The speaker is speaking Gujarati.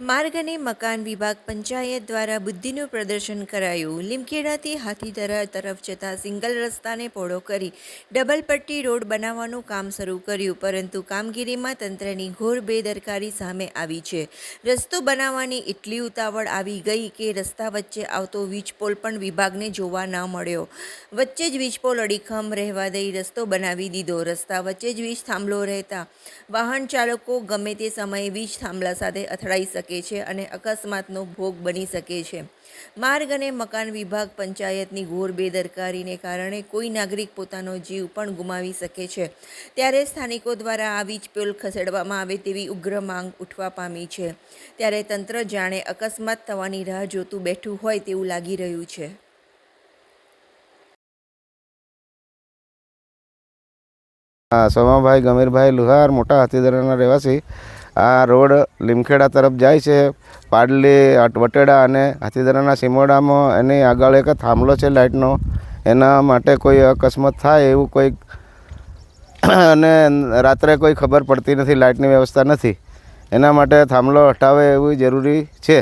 માર્ગ અને મકાન વિભાગ પંચાયત દ્વારા બુદ્ધિનું પ્રદર્શન કરાયું. લીમખેડાથી હાથીદરા તરફ જતા સિંગલ રસ્તાને પહોળો કરી ડબલ પટ્ટી રોડ બનાવવાનું કામ શરૂ કર્યું, પરંતુ કામગીરીમાં તંત્રની ઘોર બેદરકારી સામે આવી છે. રસ્તો બનાવવાની એટલી ઉતાવળ આવી ગઈ કે રસ્તા વચ્ચે આવતો વીજપોલ પણ વિભાગને જોવા ન મળ્યો. વચ્ચે જ વીજપોલ અડીખમ રહેવા દઈ રસ્તો બનાવી દીધો. રસ્તા વચ્ચે જ વીજ થાંભલો રહેતા વાહન ચાલકો ગમે તે સમયે વીજ થાંભલા સાથે અથડાઈ શકે છે અને અકસ્માતનો ભોગ બની શકે છે. માર્ગ અને મકાન વિભાગ પંચાયતની ઘોર બેદરકારીને કારણે કોઈ નાગરિક પોતાનો જીવ પણ ગુમાવી શકે છે. ત્યારે સ્થાનિકો દ્વારા આ વીજ પોલ ખસેડવામાં આવે તેવી ઉગ્ર માંગ ઉઠવા પામી છે. ત્યારે તંત્ર જાણે અકસ્માત થવાની રાહ જોતું બેઠું હોય તેવું લાગી રહ્યું છે. હા, સોમાભાઈ ગમીરભાઈ લુહાર, મોટા હાથીદરાના રહેવાસી આ રોડ લીમખેડા તરફ જાય છે. પાડલી વટેડા અને હાથીદરાના સિમોડામાં એની આગળ એક થાંભલો છે લાઇટનો. એના માટે કોઈ અકસ્માત થાય એવું કોઈ અને રાત્રે કોઈ ખબર પડતી નથી, લાઇટની વ્યવસ્થા નથી. એના માટે થાંભલો હટાવે એવું જરૂરી છે.